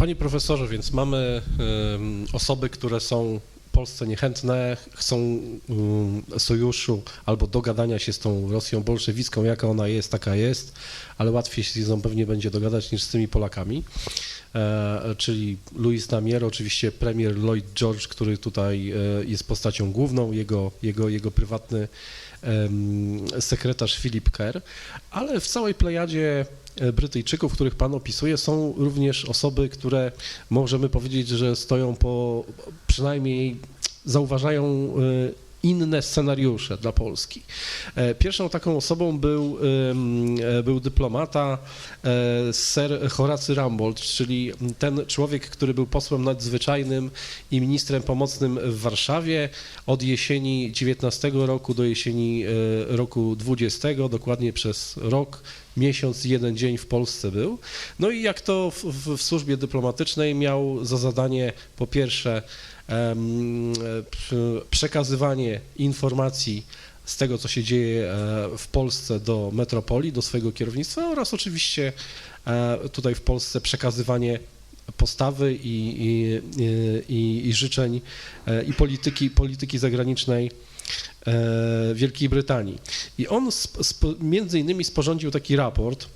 Panie profesorze, więc mamy osoby, które są Polsce niechętne, chcą sojuszu albo dogadania się z tą Rosją bolszewicką, jaka ona jest, taka jest, ale łatwiej się z nią pewnie będzie dogadać niż z tymi Polakami. E, czyli Luis Namier, oczywiście premier Lloyd George, który tutaj e, jest postacią główną, jego, jego, jego prywatny sekretarz Philip Kerr, ale w całej plejadzie e, Brytyjczyków, których Pan opisuje, są również osoby, które możemy powiedzieć, że stoją po, przynajmniej zauważają e, inne scenariusze dla Polski. E, Pierwszą taką osobą był, e, był dyplomata e, Sir Horacy Rambold, czyli ten człowiek, który był posłem nadzwyczajnym i ministrem pomocnym w Warszawie od jesieni 19 roku do jesieni roku 20, dokładnie przez rok, miesiąc, jeden dzień w Polsce był. No i jak to w, w, w służbie dyplomatycznej miał za zadanie po pierwsze przekazywanie informacji z tego, co się dzieje e, w Polsce do metropolii, do swojego kierownictwa oraz oczywiście e, tutaj w Polsce przekazywanie postawy i, i, i, i życzeń e, i polityki, polityki zagranicznej e, Wielkiej Brytanii. I on sp, sp, między innymi sporządził taki raport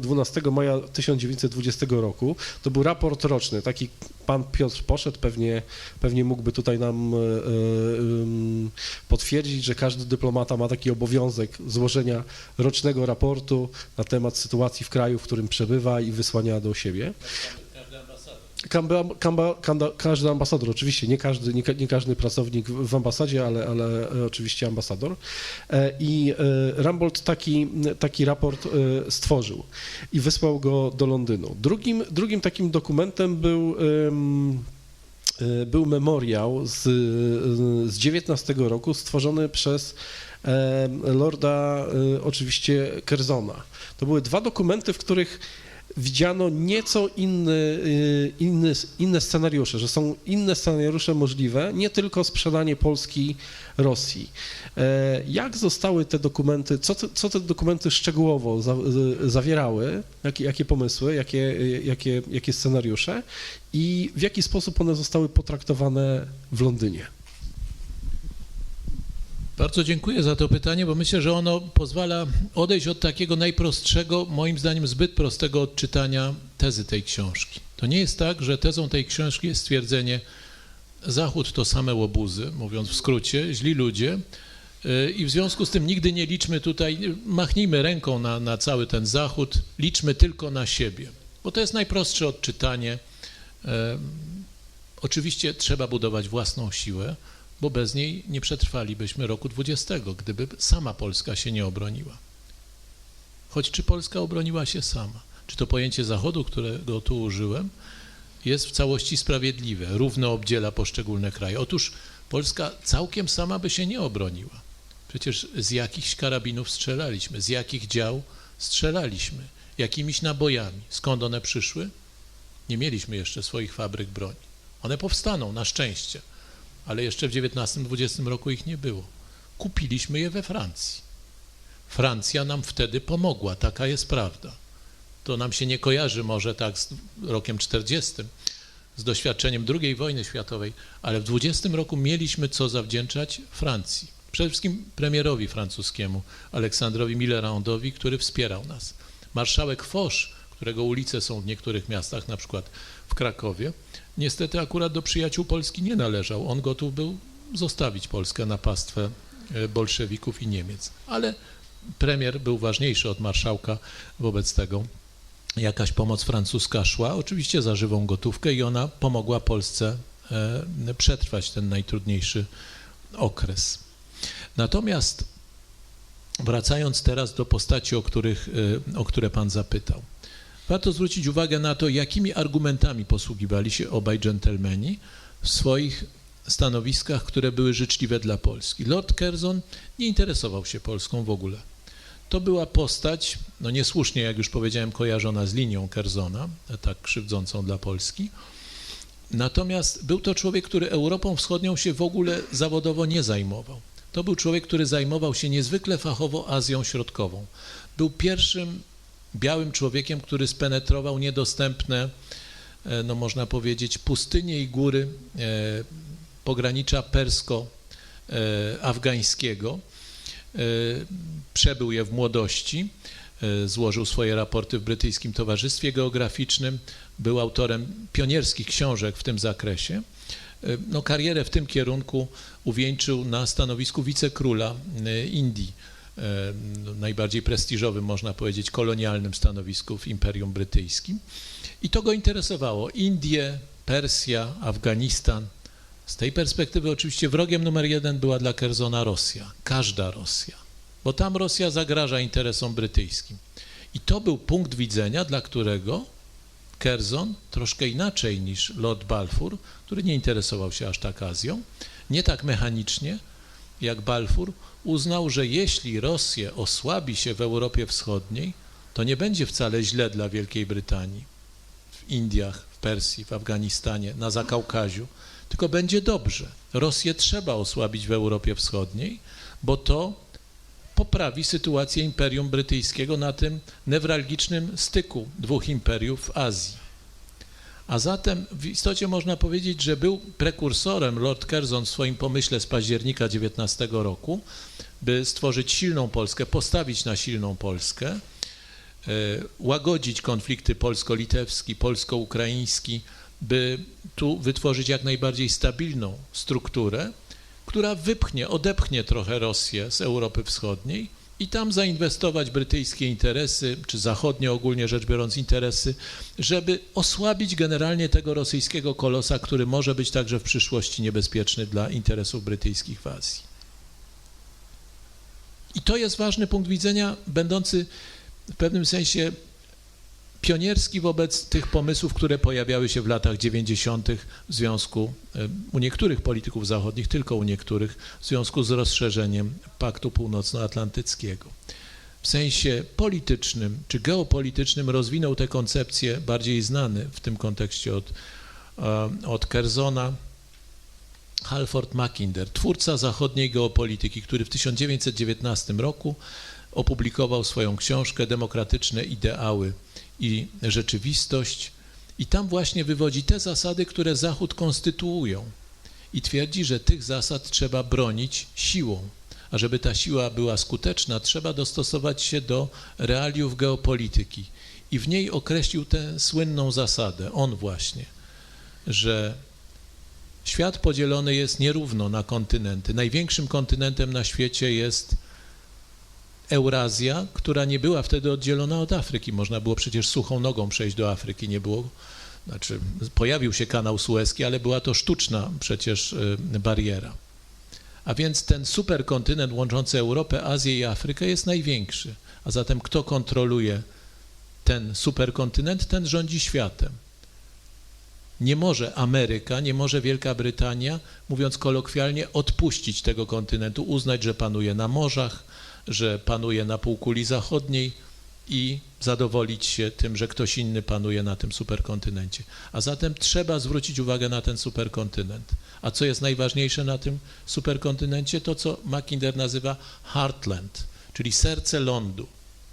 12 maja 1920 roku. To był raport roczny. Taki pan Piotr poszedł, pewnie, pewnie mógłby tutaj nam e, e, potwierdzić, że każdy dyplomata ma taki obowiązek złożenia rocznego raportu na temat sytuacji w kraju, w którym przebywa i wysłania do siebie. Każdy ambasador, oczywiście, nie każdy, nie, nie każdy pracownik w ambasadzie, ale, ale e, oczywiście ambasador. E, I e, Rambold taki, taki raport stworzył i wysłał go do Londynu. Drugim, drugim takim dokumentem był, był memoriał z, z 19 roku stworzony przez lorda oczywiście Kerzona. To były dwa dokumenty, w których widziano nieco inny, y, inny, inne scenariusze, że są inne scenariusze możliwe, nie tylko sprzedanie Polski Rosji. E, Jak zostały te dokumenty, co te, co te dokumenty szczegółowo za, zawierały, jakie, jakie pomysły, jakie, jakie, jakie scenariusze i w jaki sposób one zostały potraktowane w Londynie? Bardzo dziękuję za to pytanie, bo myślę, że ono pozwala odejść od takiego najprostszego, moim zdaniem zbyt prostego odczytania tezy tej książki. To nie jest tak, że tezą tej książki jest stwierdzenie, Zachód to same łobuzy, mówiąc w skrócie, źli ludzie. yy, I w związku z tym nigdy nie liczmy tutaj, machnijmy ręką na, na cały ten Zachód, liczmy tylko na siebie, bo to jest najprostsze odczytanie. Yy, Oczywiście trzeba budować własną siłę, bo bez niej nie przetrwalibyśmy roku 20, gdyby sama Polska się nie obroniła. Choć czy Polska obroniła się sama? Czy to pojęcie Zachodu, którego tu użyłem, jest w całości sprawiedliwe, równo obdziela poszczególne kraje? Otóż Polska całkiem sama by się nie obroniła. Przecież z jakichś karabinów strzelaliśmy, z jakich dział strzelaliśmy, jakimiś nabojami. Skąd one przyszły? Nie mieliśmy jeszcze swoich fabryk broni. One powstaną, na szczęście ale jeszcze w XIX-XX roku ich nie było. Kupiliśmy je we Francji. Francja nam wtedy pomogła, taka jest prawda. To nam się nie kojarzy może tak z rokiem 40, z doświadczeniem II wojny światowej, ale w 20 roku mieliśmy co zawdzięczać Francji. Przede wszystkim premierowi francuskiemu, Aleksandrowi Millerandowi, który wspierał nas. Marszałek Foch, którego ulice są w niektórych miastach, na przykład w Krakowie, niestety akurat do przyjaciół Polski nie należał. On gotów był zostawić Polskę na pastwę e, bolszewików i Niemiec. Ale premier był ważniejszy od marszałka, wobec tego jakaś pomoc francuska szła, oczywiście za żywą gotówkę i ona pomogła Polsce e, przetrwać ten najtrudniejszy okres. Natomiast wracając teraz do postaci, o, których, e, o które Pan zapytał. Warto zwrócić uwagę na to, jakimi argumentami posługiwali się obaj dżentelmeni w swoich stanowiskach, które były życzliwe dla Polski. Lord Curzon nie interesował się Polską w ogóle. To była postać, no niesłusznie, jak już powiedziałem, kojarzona z linią Curzona, tak krzywdzącą dla Polski. Natomiast był to człowiek, który Europą Wschodnią się w ogóle zawodowo nie zajmował. To był człowiek, który zajmował się niezwykle fachowo Azją Środkową. Był pierwszym białym człowiekiem, który spenetrował niedostępne e, no można powiedzieć, pustynie i góry e, pogranicza persko-afgańskiego. E, Przebył je w młodości, złożył swoje raporty w Brytyjskim Towarzystwie Geograficznym, był autorem pionierskich książek w tym zakresie. No, karierę w tym kierunku uwieńczył na stanowisku wicekróla Indii, najbardziej prestiżowym, można powiedzieć, kolonialnym stanowisku w Imperium Brytyjskim. I to go interesowało. Indie, Persja, Afganistan. Z tej perspektywy oczywiście wrogiem numer jeden była dla Kerzona Rosja, każda Rosja, bo tam Rosja zagraża interesom brytyjskim. I to był punkt widzenia, dla którego Curzon troszkę inaczej niż Lord Balfour, który nie interesował się aż tak Azją, nie tak mechanicznie jak Balfour, uznał, że jeśli Rosja osłabi się w Europie Wschodniej, to nie będzie wcale źle dla Wielkiej Brytanii, w Indiach, w Persji, w Afganistanie, na Zakaukaziu, tylko będzie dobrze. Rosję trzeba osłabić w Europie Wschodniej, bo to poprawi sytuację Imperium Brytyjskiego na tym newralgicznym styku dwóch imperiów w Azji. A zatem w istocie można powiedzieć, że był prekursorem Lord Curzon w swoim pomyśle z października 19 roku, by stworzyć silną Polskę, postawić na silną Polskę, e, łagodzić konflikty polsko-litewski, polsko-ukraiński, by tu wytworzyć jak najbardziej stabilną strukturę, która wypchnie, odepchnie trochę Rosję z Europy Wschodniej i tam zainwestować brytyjskie interesy, czy zachodnie ogólnie rzecz biorąc interesy, żeby osłabić generalnie tego rosyjskiego kolosa, który może być także w przyszłości niebezpieczny dla interesów brytyjskich w Azji. I to jest ważny punkt widzenia, będący w pewnym sensie pionierski wobec tych pomysłów, które pojawiały się w latach 90. w związku, e, u niektórych polityków zachodnich, tylko u niektórych, w związku z rozszerzeniem Paktu Północnoatlantyckiego. W sensie politycznym czy geopolitycznym rozwinął te koncepcje bardziej znane w tym kontekście od, e, od Kerzona, Halford Mackinder, twórca zachodniej geopolityki, który w 1919 roku opublikował swoją książkę Demokratyczne ideały i rzeczywistość i tam właśnie wywodzi te zasady, które Zachód konstytuują i twierdzi, że tych zasad trzeba bronić siłą. A żeby ta siła była skuteczna, trzeba dostosować się do realiów geopolityki. I w niej określił tę słynną zasadę, on właśnie, że świat podzielony jest nierówno na kontynenty. Największym kontynentem na świecie jest Eurazja, która nie była wtedy oddzielona od Afryki. Można było przecież suchą nogą przejść do Afryki, nie było, znaczy pojawił się kanał Suezki, ale była to sztuczna przecież y, bariera. A więc ten superkontynent łączący Europę, Azję i Afrykę jest największy. A zatem kto kontroluje ten superkontynent, ten rządzi światem. Nie może Ameryka, nie może Wielka Brytania, mówiąc kolokwialnie, odpuścić tego kontynentu, uznać, że panuje na morzach, że panuje na półkuli zachodniej i zadowolić się tym, że ktoś inny panuje na tym superkontynencie. A zatem trzeba zwrócić uwagę na ten superkontynent. A co jest najważniejsze na tym superkontynencie? To, co Mackinder nazywa heartland, czyli serce lądu.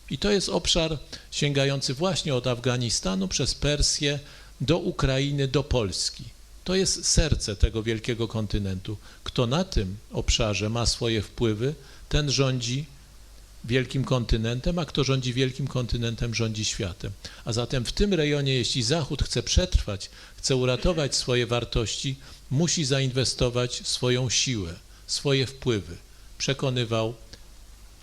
I to jest obszar sięgający właśnie od Afganistanu przez Persję do Ukrainy, do Polski. To jest serce tego wielkiego kontynentu. Kto na tym obszarze ma swoje wpływy, ten rządzi wielkim kontynentem, a kto rządzi wielkim kontynentem, rządzi światem. A zatem w tym rejonie, jeśli Zachód chce przetrwać, chce uratować swoje wartości, musi zainwestować swoją siłę, swoje wpływy. Przekonywał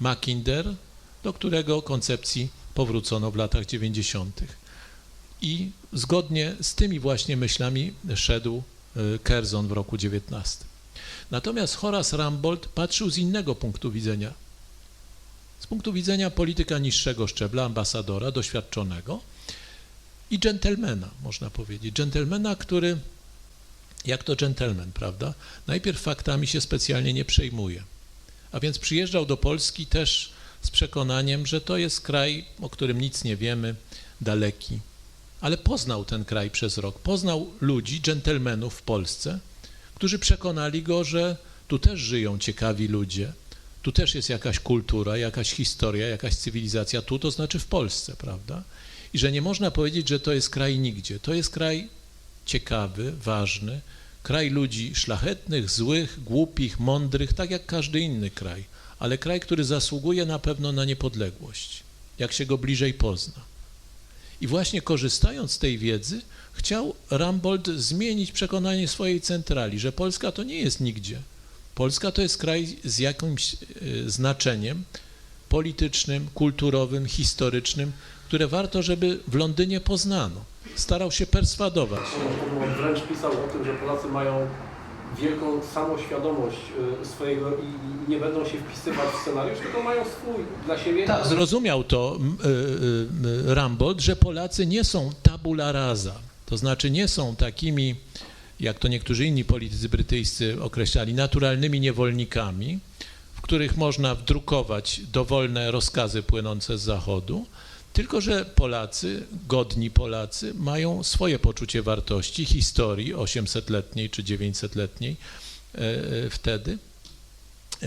Mackinder, do którego koncepcji powrócono w latach 90. I zgodnie z tymi właśnie myślami szedł y, Curzon w roku 19. Natomiast Horace Rambold patrzył z innego punktu widzenia. Z punktu widzenia polityka niższego szczebla, ambasadora, doświadczonego i dżentelmena, można powiedzieć. Dżentelmena, który, jak to dżentelmen, prawda, najpierw faktami się specjalnie nie przejmuje. A więc przyjeżdżał do Polski też z przekonaniem, że to jest kraj, o którym nic nie wiemy, daleki. Ale poznał ten kraj przez rok, poznał ludzi, dżentelmenów w Polsce, którzy przekonali go, że tu też żyją ciekawi ludzie, tu też jest jakaś kultura, jakaś historia, jakaś cywilizacja, tu to znaczy w Polsce, prawda? i że nie można powiedzieć, że to jest kraj nigdzie. To jest kraj ciekawy, ważny, kraj ludzi szlachetnych, złych, głupich, mądrych, tak jak każdy inny kraj, ale kraj, który zasługuje na pewno na niepodległość, jak się go bliżej pozna. I właśnie korzystając z tej wiedzy, chciał Rambold zmienić przekonanie swojej centrali, że Polska to nie jest nigdzie. Polska to jest kraj z jakimś e, znaczeniem politycznym, kulturowym, historycznym, które warto, żeby w Londynie poznano. Starał się perswadować. On wręcz pisał o tym, że Polacy mają wielką samoświadomość y, swojego i nie będą się wpisywać w scenariusz, tylko mają swój dla siebie. Tak, zrozumiał to y, Rambold, że Polacy nie są tabula rasa, to znaczy nie są takimi, jak to niektórzy inni politycy brytyjscy określali, naturalnymi niewolnikami, w których można wdrukować dowolne rozkazy płynące z Zachodu, tylko że Polacy, godni Polacy, mają swoje poczucie wartości, historii 800-letniej czy 900-letniej e, e, wtedy, e,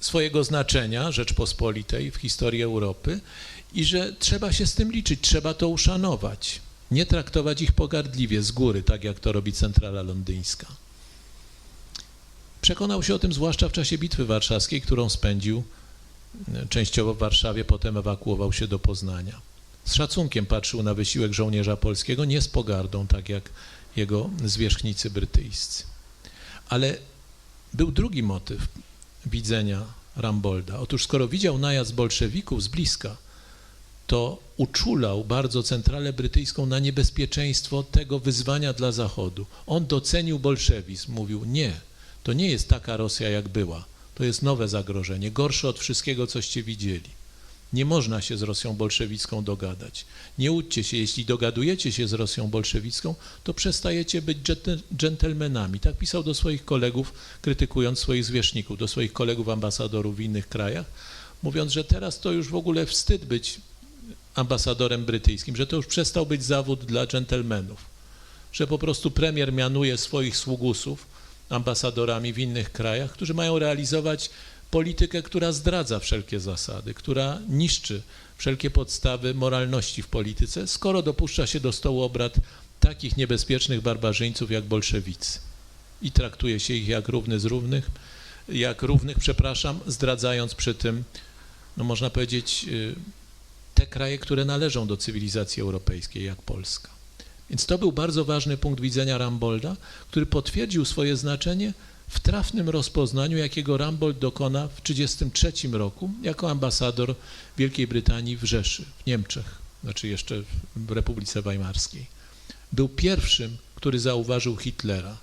swojego znaczenia Rzeczpospolitej w historii Europy i że trzeba się z tym liczyć, trzeba to uszanować, nie traktować ich pogardliwie z góry, tak jak to robi centrala londyńska. Przekonał się o tym zwłaszcza w czasie Bitwy Warszawskiej, którą spędził e, częściowo w Warszawie, potem ewakuował się do Poznania. Z szacunkiem patrzył na wysiłek żołnierza polskiego, nie z pogardą, tak jak jego zwierzchnicy brytyjscy. Ale był drugi motyw widzenia Rambolda. Otóż skoro widział najazd bolszewików z bliska, to uczulał bardzo centralę brytyjską na niebezpieczeństwo tego wyzwania dla Zachodu. On docenił bolszewizm, mówił nie, to nie jest taka Rosja jak była, to jest nowe zagrożenie, gorsze od wszystkiego, coście widzieli. Nie można się z Rosją bolszewicką dogadać. Nie łudźcie się, jeśli dogadujecie się z Rosją bolszewicką, to przestajecie być dżentelmenami. Tak pisał do swoich kolegów, krytykując swoich zwierzchników, do swoich kolegów ambasadorów w innych krajach, mówiąc, że teraz to już w ogóle wstyd być ambasadorem brytyjskim, że to już przestał być zawód dla dżentelmenów, że po prostu premier mianuje swoich sługusów ambasadorami w innych krajach, którzy mają realizować politykę, która zdradza wszelkie zasady, która niszczy wszelkie podstawy moralności w polityce, skoro dopuszcza się do stołu obrad takich niebezpiecznych barbarzyńców jak bolszewicy. I traktuje się ich jak równy z równych, jak równych, przepraszam, zdradzając przy tym, no można powiedzieć, y, te kraje, które należą do cywilizacji europejskiej, jak Polska. Więc to był bardzo ważny punkt widzenia Rambolda, który potwierdził swoje znaczenie w trafnym rozpoznaniu, jakiego Rambold dokona w 1933 roku jako ambasador Wielkiej Brytanii w Rzeszy, w Niemczech, znaczy jeszcze w Republice Weimarskiej. Był pierwszym, który zauważył Hitlera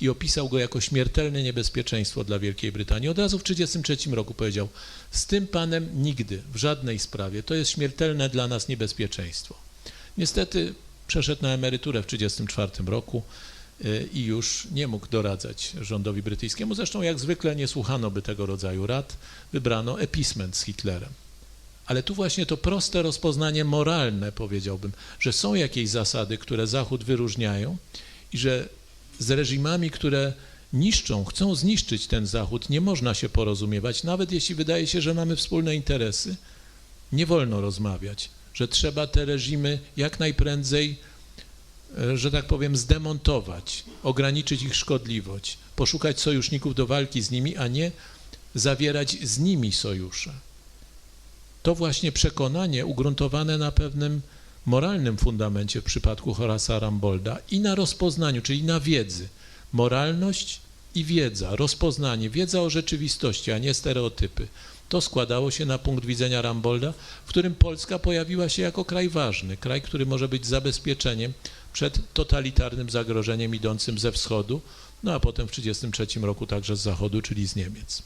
i opisał go jako śmiertelne niebezpieczeństwo dla Wielkiej Brytanii. Od razu w 1933 roku powiedział, z tym panem nigdy, w żadnej sprawie, to jest śmiertelne dla nas niebezpieczeństwo. Niestety przeszedł na emeryturę w 1934 roku y, i już nie mógł doradzać rządowi brytyjskiemu. Zresztą jak zwykle nie słuchano by tego rodzaju rad, wybrano episment z Hitlerem. Ale tu właśnie to proste rozpoznanie moralne, powiedziałbym, że są jakieś zasady, które Zachód wyróżniają i że z reżimami, które niszczą, chcą zniszczyć ten Zachód, nie można się porozumiewać, nawet jeśli wydaje się, że mamy wspólne interesy, nie wolno rozmawiać, że trzeba te reżimy jak najprędzej, e, że tak powiem, zdemontować, ograniczyć ich szkodliwość, poszukać sojuszników do walki z nimi, a nie zawierać z nimi sojusze. To właśnie przekonanie ugruntowane na pewnym moralnym fundamencie w przypadku Horasa Rambolda i na rozpoznaniu, czyli na wiedzy. Moralność i wiedza, rozpoznanie, wiedza o rzeczywistości, a nie stereotypy. To składało się na punkt widzenia Rambolda, w którym Polska pojawiła się jako kraj ważny, kraj, który może być zabezpieczeniem przed totalitarnym zagrożeniem idącym ze wschodu, no a potem w 1933 roku także z zachodu, czyli z Niemiec.